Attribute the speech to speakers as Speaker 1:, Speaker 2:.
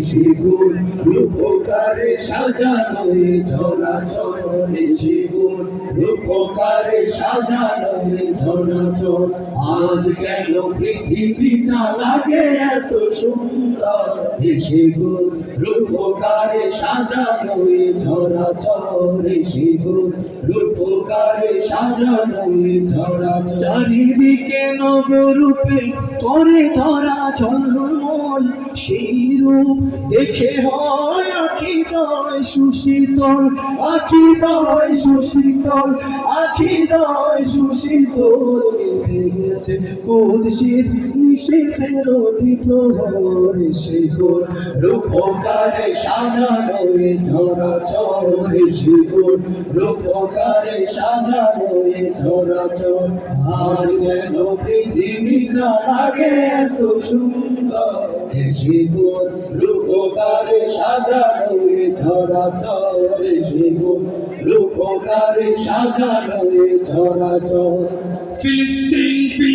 Speaker 1: শিগুন রূপকারে সাজানো এ চরাচর শিগুন রূপকারে সাজানো এ চরাচর আজ কেন পৃথিবীটা লাগে এত সুন্দর শিগুন রূপকারে সাজানো এ চরাচর শিগুন রূপকারে সাজানো চরাচর চারিদিকে নবরূপে করে ধরা চন্দ্রমল সেই রূপ দেখে হয় fucking আখিদয় সুশীতল আখিদয় সুশীতল আখিদয় সুশীতল। মিটে গেছে কুদশির নিষেধের বিপ্লব শিখর। রূপকারে সাজানো এ ঝরা চরে শিখর। রূপকারে সাজানো এ ঝরা চর আজ কেন পৃথিবীটা লাগে এত সুন্দর শিখর। রূপকারে সাজানো ছড়ে চরে শিখর রূপকারে সাজানো ছড়া ছড়
Speaker 2: ফিলিস্তিন ফিলিস্তিন।